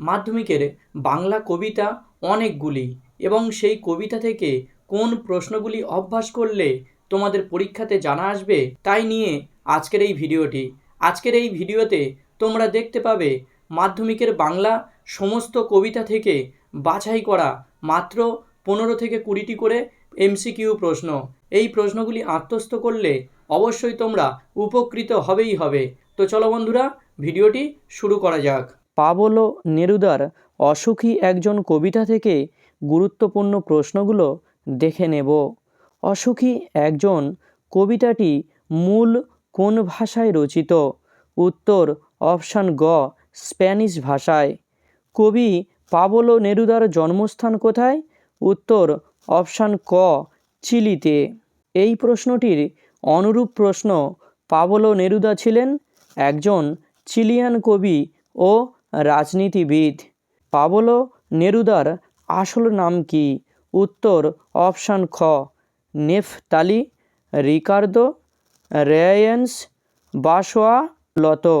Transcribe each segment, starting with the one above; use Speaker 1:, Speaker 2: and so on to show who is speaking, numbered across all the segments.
Speaker 1: মাধ্যমিকের বাংলা কবিতা অনেকগুলি এবং সেই কবিতা থেকে কোন প্রশ্নগুলি অভ্যাস করলে তোমাদের পরীক্ষাতে জানা আসবে তাই নিয়ে আজকের এই ভিডিওটি। আজকের এই ভিডিওতে তোমরা দেখতে পাবে মাধ্যমিকের বাংলা সমস্ত কবিতা থেকে বাছাই করা মাত্র পনেরো থেকে কুড়িটি করে এমসিকিউ প্রশ্ন। এই প্রশ্নগুলি আত্মস্থ করলে অবশ্যই তোমরা উপকৃত হবেই হবে। তো চলো বন্ধুরা, ভিডিওটি শুরু করা যাক। পাবলো নেরুদার অসুখী একজন কবিতা থেকে গুরুত্বপূর্ণ প্রশ্নগুলো দেখে নেব। অসুখী একজন কবিতাটি মূল কোন ভাষায় রচিত? উত্তর অপশান গ, স্প্যানিশ ভাষায়। কবি পাবলো নেরুদার জন্মস্থান কোথায়? উত্তর অপশান ক, চিলিতে। এই প্রশ্নটির অনুরূপ প্রশ্ন পাবলো নেরুদা ছিলেন একজন চিলিয়ান কবি ও রাজনীতিবিদ। পাবলো নেরুদার আসল নাম কি? উত্তর অপশান খ। Neftali, Ricardo, Reyes, Basoalto.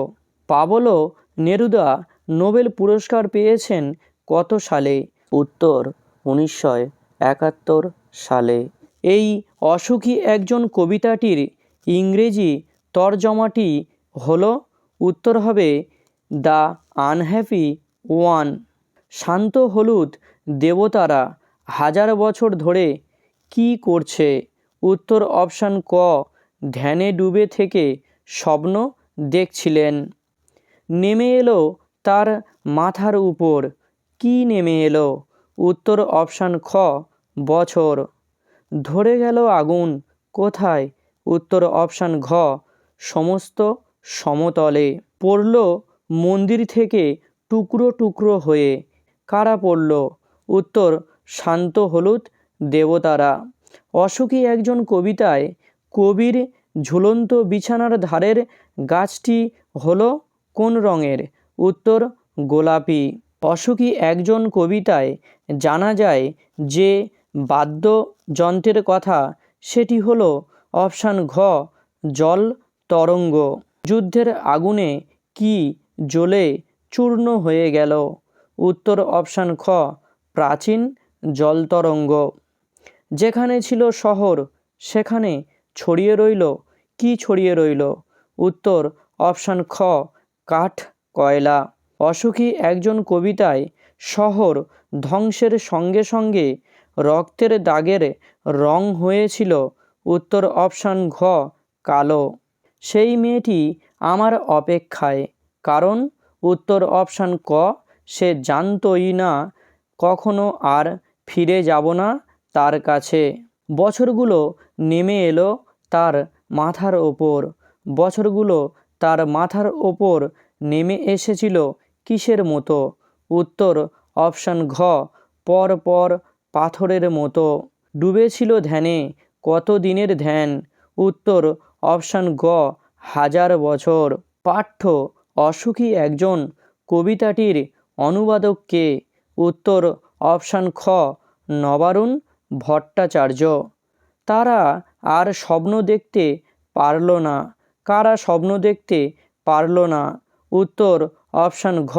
Speaker 1: Pablo Neruda Nobel পুরস্কার পেয়েছেন কত সালে? উত্তর উনিশশো একাত্তর সালে। এই অসুখী একজন কবিতাটির ইংরেজি তর্জমাটি হলো, উত্তর হবে দ্য আনহ্যাপি ওয়ান। শান্ত হলুদ দেবতারা হাজার বছর ধরে কি করছে? উত্তর অপশান ক, ধ্যানে ডুবে থেকে স্বপ্ন দেখছিলেন। নেমে এলো তার মাথার উপর। কি নেমে এলো? উত্তর অপশান খ, বছর। ধরে গেল আগুন কোথায়? উত্তর অপশান ঘ, সমস্ত সমতলে। পড়ল মন্দির থেকে টুকরো টুকরো হয়ে কারা পড়ল? উত্তর, শান্ত হলুদ দেবতারা। অসুখী একজন কবিতায় কবির ঝুলন্ত বিছানার ধারের গাছটি হলো কোন রঙের? উত্তর, গোলাপি। অসুখী একজন কবিতায় জানা যায় যে বাদ্যযন্ত্রের কথা, সেটি হলো অপশান ঘ, জল তরঙ্গ। যুদ্ধের আগুনে কি জ্বলে চূর্ণ হয়ে গেল। উত্তর অপশান খ, প্রাচীন জলতরঙ্গ যেখানে ছিল শহর, সেখানে ছড়িয়ে রইল। কি ছড়িয়ে রইল? উত্তর অপশান খ, কাঠ, কয়লা। অসুখী একজন কবিতায় শহর ধ্বংসের সঙ্গে সঙ্গে রক্তের দাগের রং হয়েছিল। উত্তর অপশান ঘ, কালো। সেই মেয়েটি আমার অপেক্ষায়। কারণ উত্তর অপশান ক, সে জানতই না কখনো আর ফিরে যাব না তার কাছে। বছরগুলো নেমে এলো তার মাথার ওপর। বছরগুলো তার মাথার ওপর নেমে এসেছিল কিসের মতো? উত্তর অপশান ঘ, পর পর পাথরের মতো। ডুবেছিল ধ্যানে কত দিনের ধ্যান? উত্তর অপশান গ, হাজার বছর। পাঠ্য অসুখী একজন কবিতাটির অনুবাদককে উত্তর অপশান খ, নবারুণ ভট্টাচার্য। তারা আর স্বপ্ন দেখতে পারল না। কারা স্বপ্ন দেখতে পারল না? উত্তর অপশান ঘ,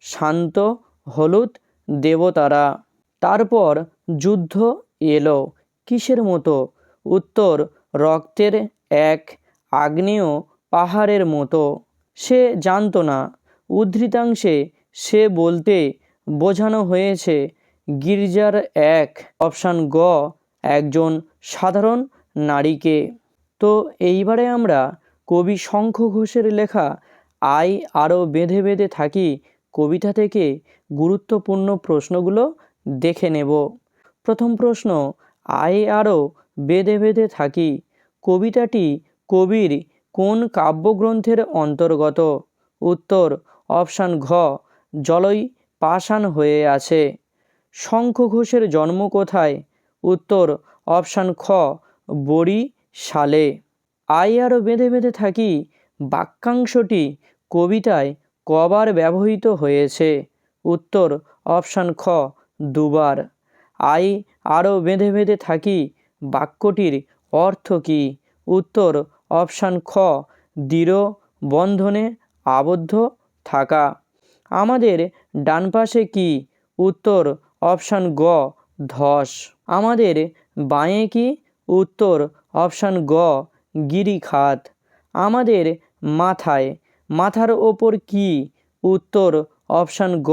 Speaker 1: শান্ত, হলুদ দেবতারা। তারপর যুদ্ধ এলো কিসের মতো? উত্তর রক্তের এক, আগ্নেয় পাহাড়ের মতো। সে জানতো না। উদ্ধৃতাংশে সে বলতে বোঝানো হয়েছে, গির্জার এক অপশান গ, একজন সাধারণ নারীকে। তো এইবারে আমরা কবি শঙ্খ ঘোষের লেখা আই আরও বেঁধে বেঁধে থাকি কবিতা থেকে গুরুত্বপূর্ণ প্রশ্নগুলো দেখে নেব। প্রথম প্রশ্ন, আই আরও বেঁধে বেঁধে থাকি কবিতাটি কবির কোন কাব্যগ্রন্থের অন্তর্গত? উত্তর, অপশান ঘ, জলই পাষাণ হয়ে আছে। শঙ্খ ঘোষের জন্ম কোথায়? উত্তর, অপশান খ, বড়ি সালে আই আরও বেঁধে বেঁধে থাকি, বাক্যাংশটি কবিতায় কবার ব্যবহৃত হয়েছে। উত্তর, অপশান খ, দুবার। আই আরও বেঁধে বেঁধে থাকি, বাক্যটির অর্থ কী? উত্তর অপশান খ, দৃঢ় বন্ধনে আবদ্ধ থাকা। আমাদের ডান পাশে কি? উত্তর অপশান গ, ধস। আমাদের বাঁয়ে কি? উত্তর অপশান গ, গিরিখাত। আমাদের মাথায়, মাথার ওপর কি? উত্তর অপশান গ,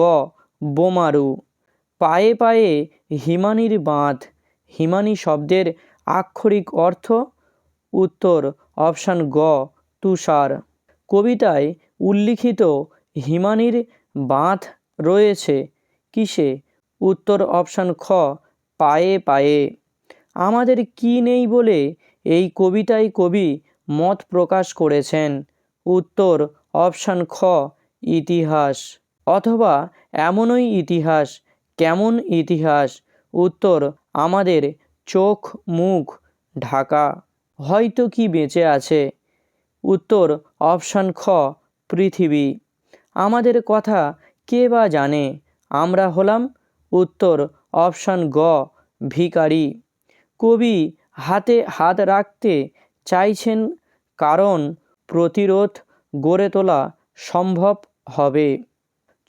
Speaker 1: বোমারু। পায়ে পায়ে হিমানির বাঁধ। হিমানি শব্দের আক্ষরিক অর্থ উত্তর, অপশান গ, তুষার। কবিতায় উল্লিখিত হিমানির বাঁধ রয়েছে, কিসে? উত্তর, অপশান খ, পায়ে পায়ে। আমাদের কি নেই বলে এই কবিতায় কবি মত প্রকাশ করেছেন। উত্তর, অপশান খ, ইতিহাস। অথবা এমনই ইতিহাস, কেমন ইতিহাস? উত্তর, আমাদের চোখ মুখ ঢাকা। হয়তো কি বেঁচে আছে? উত্তর, অপশান খ, পৃথিবী। আমাদের কথা কে বা জানে? আমরা হলাম, উত্তর, অপশান গ, ভিখারি। কবি হাতে হাত রাখতে চাইছেন কারণ প্রতিরোধ গড়ে তোলা সম্ভব হবে।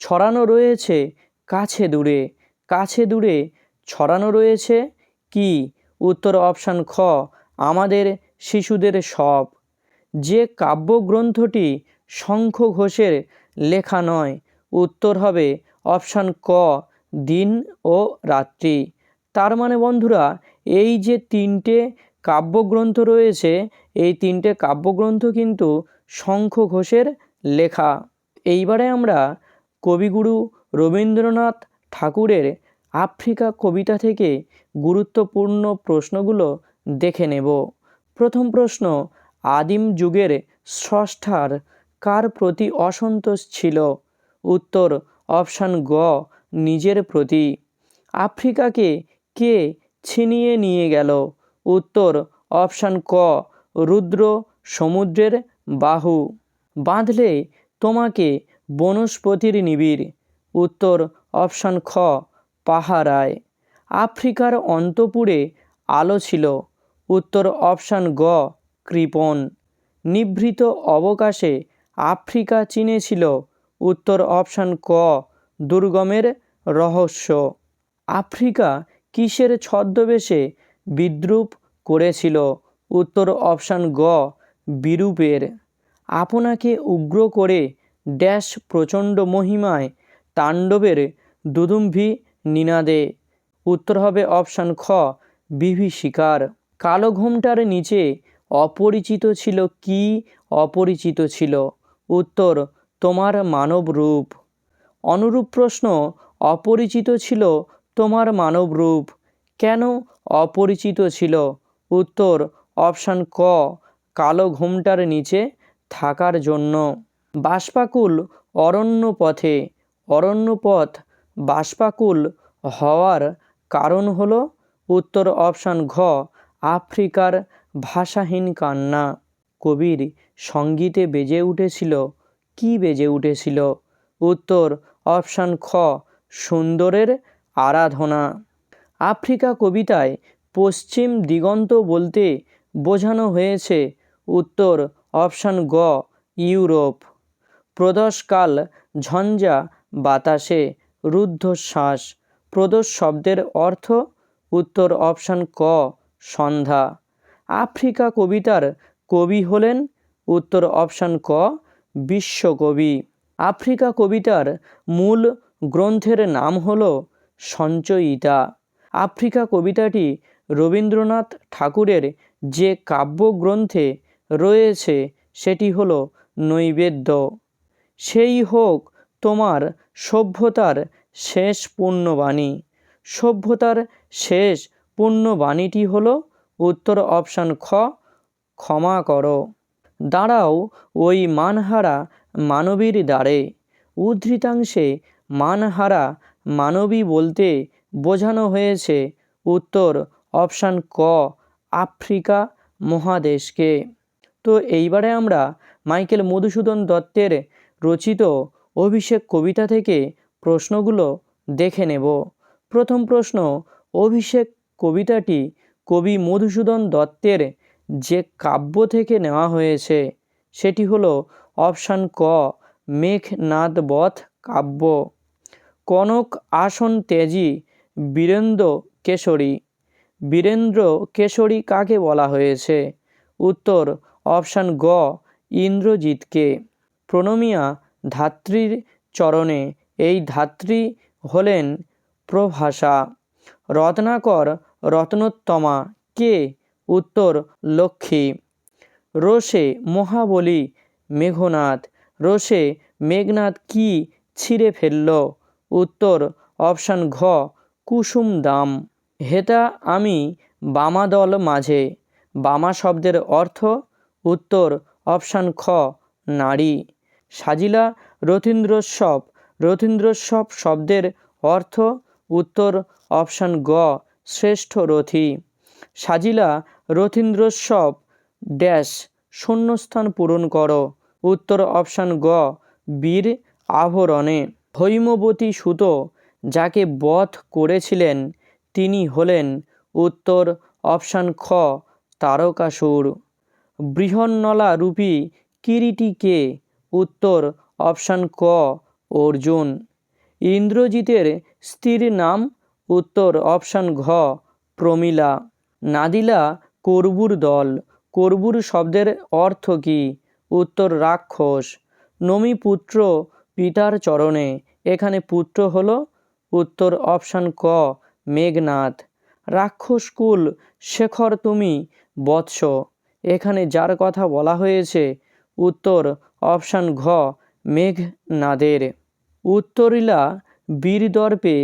Speaker 1: ছড়ানো রয়েছে কাছে দূরে। কাছে দূরে ছড়ানো রয়েছে কি? উত্তর, অপশান খ আমাদের শিশুদের সব। যে কাব্যগ্রন্থটি শঙ্খ ঘোষের লেখা নয়, উত্তর হবে অপশান ক, দিন ও রাত্রি। তার মানে বন্ধুরা, এই যে তিনটে কাব্যগ্রন্থ রয়েছে, এই তিনটে কাব্যগ্রন্থ কিন্তু শঙ্খ ঘোষের লেখা। এইবারে আমরা কবিগুরু রবীন্দ্রনাথ ঠাকুরের আফ্রিকা কবিতা থেকে গুরুত্বপূর্ণ প্রশ্নগুলো দেখে নেব। প্রথম প্রশ্ন, আদিম যুগের স্রষ্টার কার প্রতি অসন্তোষ ছিল? উত্তর, অপশান গ, নিজের প্রতি। আফ্রিকাকে কে ছিনিয়ে নিয়ে গেল? উত্তর, অপশান ক, রুদ্র সমুদ্রের বাহু। বাঁধলে তোমাকে বনস্পতির নিবিড়। উত্তর, অপশান খ, পাহারায়। আফ্রিকার অন্তপুরে আলো ছিল। উত্তর অপশান গ কৃপণ নিভৃত অবকাশে আফ্রিকা চিনেছিল উত্তর অপশান ক, দুর্গমের রহস্য। আফ্রিকা কিসের ছদ্মবেশে বিদ্রুপ করেছিল? উত্তর অপশান গ, বিরূপের। আপনাকে উগ্র করে ড্যাশ প্রচণ্ড মহিমায় তাণ্ডবের দুদুম্ভি নিনাদে। উত্তর হবে অপশান খ, বিভীষিকার। কালো ঘুমটার নিচে অপরিচিত ছিল কি অপরিচিত ছিল? উত্তর, তোমার মানব রূপ। অনুরূপ প্রশ্ন, অপরিচিত ছিল তোমার মানব রূপ। কেন অপরিচিত ছিল? উত্তর, অপশান ক, কালো ঘুমটার নিচে থাকার জন্য। বাষ্পাকুল অরণ্য পথে। অরণ্য পথ বাষ্পাকুল হওয়ার কারণ হলো উত্তর, অপশান ঘ আফ্রিকার ভাষাহীন কান্না। কবির সঙ্গীতে বেজে উঠেছিল। কি বেজে উঠেছিল? উত্তর অপশান খ, সুন্দরের আরাধনা। আফ্রিকা কবিতায় পশ্চিম দিগন্ত বলতে বোঝানো হয়েছে। উত্তর অপশান গ, ইউরোপ। প্রদোষকাল, ঝঞ্ঝা, বাতাসে রুদ্ধশ্বাস। প্রদোষ শব্দের অর্থ উত্তর অপশান ক সন্ধ্যা। আফ্রিকা কবিতার কবি হলেন উত্তর অপশান ক, বিশ্বকবি। আফ্রিকা কবিতার মূল গ্রন্থের নাম হল সঞ্চয়িতা আফ্রিকা কবিতাটি রবীন্দ্রনাথ ঠাকুরের যে কাব্যগ্রন্থে রয়েছে, সেটি হল নৈবেদ্য। সেই হোক তোমার সভ্যতার শেষ পুণ্যবাণী সভ্যতার শেষ পুণ্যবাণীটি হল উত্তর অপশান খ, ক্ষমা করো। দাঁড়াও, ওই মানহারা মানবীর দ্বারে। উদ্ধৃতাংশে, মানহারা মানবী বলতে বোঝানো হয়েছে উত্তর অপশান ক, আফ্রিকা মহাদেশকে। তো এইবারে আমরা মাইকেল মধুসূদন দত্তের রচিত অভিষেক কবিতা থেকে প্রশ্নগুলো দেখে নেব। প্রথম প্রশ্ন, অভিষেক কবিতাটি কবি মধুসূদন দত্তের যে কাব্য থেকে নেওয়া হয়েছে, সেটি হলো অপশান ক, মেঘনাদ বধ কাব্য। কনক আসন তেজি, বীরেন্দ্র কেশরী। বীরেন্দ্র কেশরী কাকে বলা হয়েছে? উত্তর অপশান গ, ইন্দ্রজিৎকে। প্রণমিয়া ধাত্রীর চরণে, এই ধাত্রী হলেন প্রভাষা। রত্নাকর রত্নোত্তমা। কে? উত্তর, লক্ষ্মী। রোষে মহাবলী মেঘনাথ রোষে মেঘনাথ কি ছিঁড়ে ফেলল? উত্তর, অপশান ঘ, কুসুম দাম। হেতা আমি বামাদল মাঝে। বামা শব্দের অর্থ? উত্তর, অপশান খ, নারী। সাজিলা রথীন্দ্রোৎসব। রথীন্দ্রোৎসব শব্দের অর্থ? উত্তর, অপশান গ শ্রেষ্ঠ রথী। সাজিলা রথীন্দ্রোৎসব ড্যাশ শূন্যস্থান পূরণ করো। উত্তর অপশান গ, বীর আভরণে। হৈমবতী সুত, যাকে বধ করেছিলেন, তিনি হলেন উত্তর অপশান খ, তারকাসুর। বৃহন্নলা রূপী কিরিটি কে? উত্তর অপশান ক, অর্জুন। ইন্দ্রজিতের স্ত্রীর নাম উত্তর অপশান ঘ, প্রমীলা। নাদিলা, করবুর দল। করবুর শব্দের অর্থ কী? উত্তর রাক্ষস। নমি পুত্র, পিতার চরণে। এখানে পুত্র হলো উত্তর অপশান ক, মেঘনাথ। রাক্ষসকুল শেখর তুমি, বৎস। এখানে যার কথা বলা হয়েছে, উত্তর অপশান ঘ, মেঘনাদের। উত্তরিলা, বীরদর্পে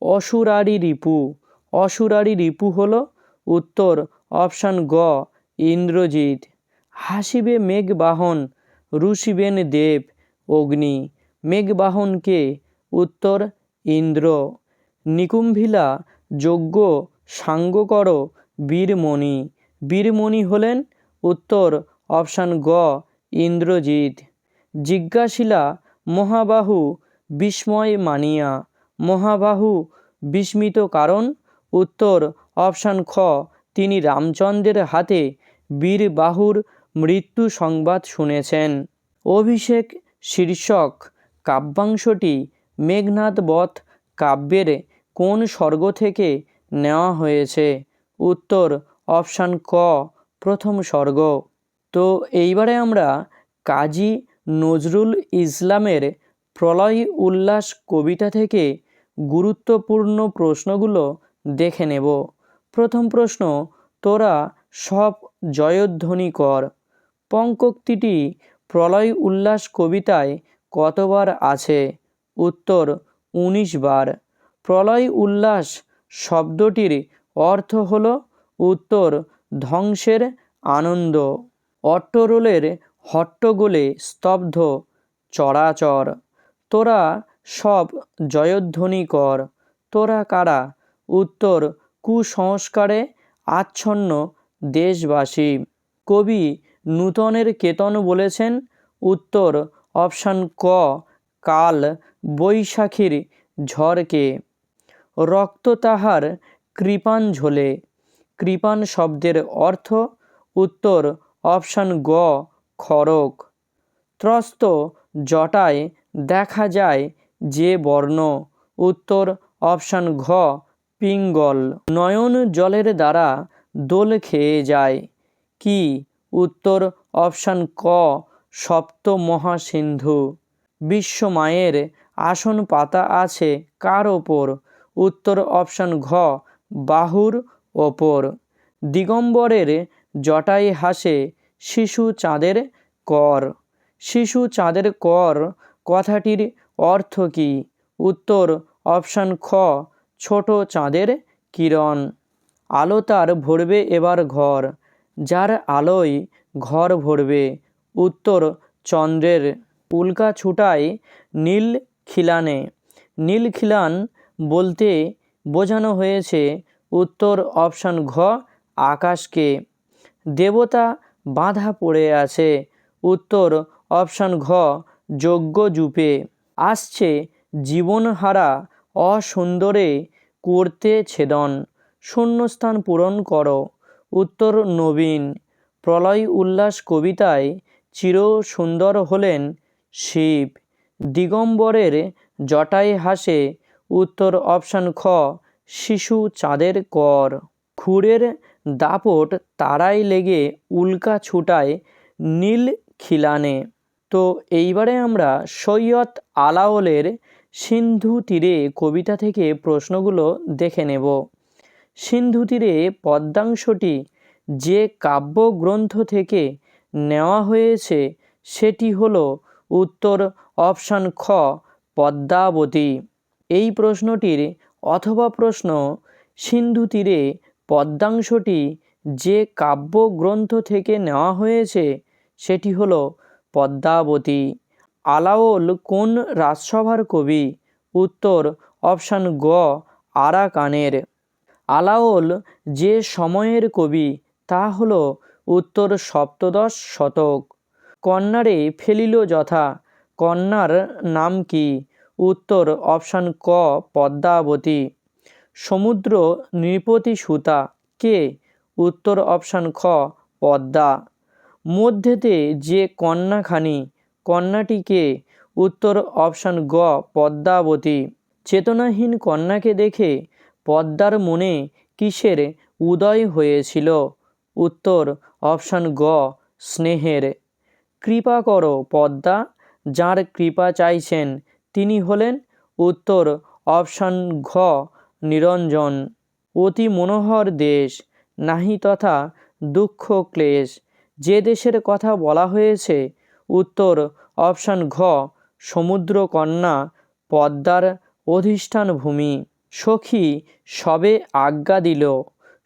Speaker 1: অসুরারি রিপু। অসুরারি রিপু হল উত্তর, অপশান গ, ইন্দ্রজিৎ। হাসিবে মেঘবাহন রুষিবেন দেব, অগ্নি। মেঘবাহনকে উত্তর, ইন্দ্র। নিকুম্ভিলা, যজ্ঞ, সাঙ্গ কর, বীরমণি। বীরমণি হলেন উত্তর, অপশান গ, ইন্দ্রজিৎ। জিজ্ঞাসিলা, মহাবাহু, বিস্ময় মানিয়া। মহাবাহু বিস্মিত কারণ, উত্তর অপশান খ, তিনি রামচন্দ্রের হাতে বীরবাহুর মৃত্যু সংবাদ শুনেছেন। অভিষেক শীর্ষক, কাব্যাংশটি মেঘনাদ বধ কাব্যের কোন স্বর্গ থেকে নেওয়া হয়েছে? উত্তর অপশান ক, প্রথম স্বর্গ। তো এইবারে আমরা কাজী নজরুল ইসলামের প্রলয় উল্লাস কবিতা থেকে গুরুত্বপূর্ণ প্রশ্নগুলো দেখে নেব। প্রথম প্রশ্ন, তোরা সব জয়ধ্বনি কর। পঙ্কক্তিটি প্রলয় উল্লাস কবিতায় কতবার আছে? উত্তর, উনিশ বার। প্রলয় উল্লাস শব্দটির অর্থ হল উত্তর, ধ্বংসের আনন্দ। অট্টরোলের হট্টগোলে স্তব্ধ, চরাচর। তোরা সব জয়ধ্বনি কর। তোরা কারা? উত্তর, কুসংস্কারে আচ্ছন্ন দেশবাসী। কবি নূতনের কেতন বলেছেন, উত্তর অপশান ক, কাল বৈশাখীর ঝড়কে। রক্ত তাহার কৃপাণ ঝোলে। কৃপাণ শব্দের অর্থ, উত্তর অপশান গ খড়ক ত্রস্ত জটায় দেখা যায় যে বর্ণ। উত্তর অপশান ঘ, পিঙ্গল। নয়ন জলের দ্বারা দোল খেয়ে যায়। কি? উত্তর অপশান ক, সপ্ত মহাসিন্ধু। বিশ্ব মায়ের আসন পাতা আছে কার ওপর? উত্তর অপশান ঘ, বাহুর ওপর। দিগম্বরের জটাই হাসে শিশু চাঁদের কর। শিশু চাঁদের কর কথাটির অর্থ কী? উত্তর, অপশান খ, ছোট চাঁদের কিরণ। আলো তার ভরবে এবার ঘর, যার আলোয় ঘর ভরবে। উত্তর, চন্দ্রের। উল্কা ছুটায় নীল খিলানে। নীল খিলান বলতে বোঝানো হয়েছে উত্তর, অপশান ঘ, আকাশকে। দেবতা বাঁধা পড়ে আছে। উত্তর, অপশান ঘ, যজ্ঞ জুপে। আসছে জীবনহারা অসুন্দরে করতে ছেদন। শূন্যস্থান পূরণ করো। উত্তর নবীন। প্রলয় উল্লাস কবিতায় চির সুন্দর হলেন শিব। দিগম্বরের জটায় হাসে। উত্তর অপশান খ, শিশু চাঁদের কর। খুরের দাপট তারাই লেগে উল্কা ছুটায় নীল খিলানে। তো এইবারে আমরা সৈয়দ আলাওলের সিন্ধু তীরে কবিতা থেকে প্রশ্নগুলো দেখে নেব। সিন্ধু তীরে পদ্মাংশটি যে কাব্যগ্রন্থ থেকে নেওয়া হয়েছে, সেটি হলো উত্তর অপশান খ, পদ্মাবতী। এই প্রশ্নটির অথবা প্রশ্ন, সিন্ধু তীরে পদ্মাংশটি যে কাব্যগ্রন্থ থেকে নেওয়া হয়েছে, সেটি হলো পদ্মাবতী। আলাওল কোন রাজসভার কবি? উত্তর অপশান গ, আরাকানের। আলাওল যে সময়ের কবি, তা হল উত্তর সপ্তদশ শতক। কন্যারে ফেলিল যথা কন্যার নাম কি? উত্তর অপশান ক, পদ্মাবতী। সমুদ্র নৃপতি সুতা কে? উত্তর অপশান খ, পদ্মা। মধ্যেতে যে কন্যাখানি, কন্যাটিকে উত্তর অপশান গ, পদ্মাবতী। চেতনাহীন কন্যাকে দেখে পদ্মার মনে কিসের উদয় হয়েছিল? উত্তর অপশান গ, স্নেহের। কৃপা করো পদ্মা, যার কৃপা চাইছেন তিনি হলেন উত্তর অপশান ঘ, নিরঞ্জন। অতি মনোহর দেশ, নাহি তথা দুঃখ ক্লেশ। যে দেশের কথা বলা হয়েছে, উত্তর অপশান ঘ সমুদ্রকন্যা পদ্মার অধিষ্ঠান ভূমি। সখী সবে আজ্ঞা দিল।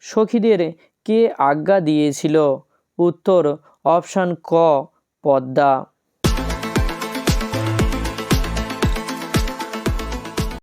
Speaker 1: সখীদের কে আজ্ঞা দিয়েছিল? উত্তর অপশান ক, পদ্মা।